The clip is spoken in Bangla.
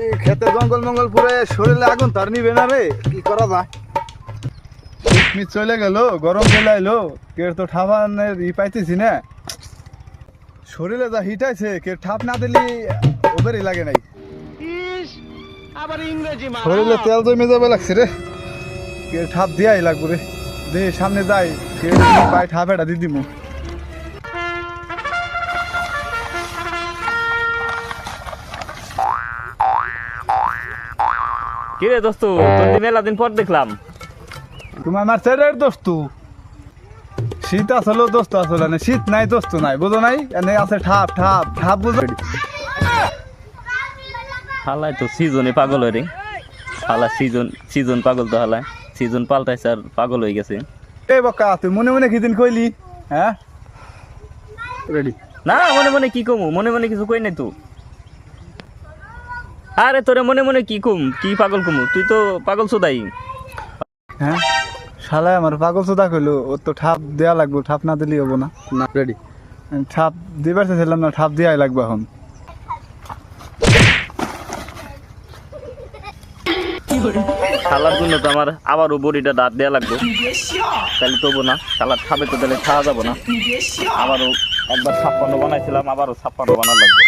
এই খেতে জঙ্গল মঙ্গল পুরে শরীরে আগুন তার নিবে না রে কি করা যায়? চলে গেল গরম চলে এলো কেউ তো ঠাপানের ই পাইতেছি না। শরীরে যা হিট আছে কে ঠাপ না দিলি ওদেরই লাগে নাই। শরীরে তেল জমে যাবে লাগছে রে। কে ঠাপ দিয়াই লাগবে রে। দে সামনে যাই কে পায়ে ঠাপ এটা দিয়ে কিরে দোস্ত তোর মেলা দিন পর দেখলাম। তোমার আমার ছেলের দোস্ত। শীত আসলো দোস্ত আসলো না শীত নাই দোস্ত নাই বুঝো নাই? এনে আছে ঠাপ ঠাপ ঠাপ বুঝো হালাই তো সিজনে পাগল হয়ে রে। হালা সিজন সিজন পাগল তো হালায়। সিজন পাল্টাইছে আর পাগল হয়ে গেছে। এই বকা তুই মনে মনে কি দিন কইলি? হ্যাঁ? রেডি না মনে মনে কি কমু? মনে মনে কিছু কই নাই তো। আরে তোরে মনে মনে কি কম? কি পাগল কমু? তুই তো পাগল সুদাই। হ্যাঁ? শালা আমার পাগল চোদা কইলো ওর তো ঠাপ দেয়া লাগবে ঠাপ না দিলেই হব না। না রেডি ঠাপ দিবার চাইছিলাম না ঠাপ দেওয়াই লাগবে এখন। শালার জন্য তো আমার আবারও বডিটা দাঁত দেওয়া লাগবে। তাহলে তবু না শালার খাবে তো তাহলে খাওয়া যাব না। আবারও একবার ছাপ্পান্ন বানাইছিলাম আবারও ছাপ্পান্ন বানা লাগবে।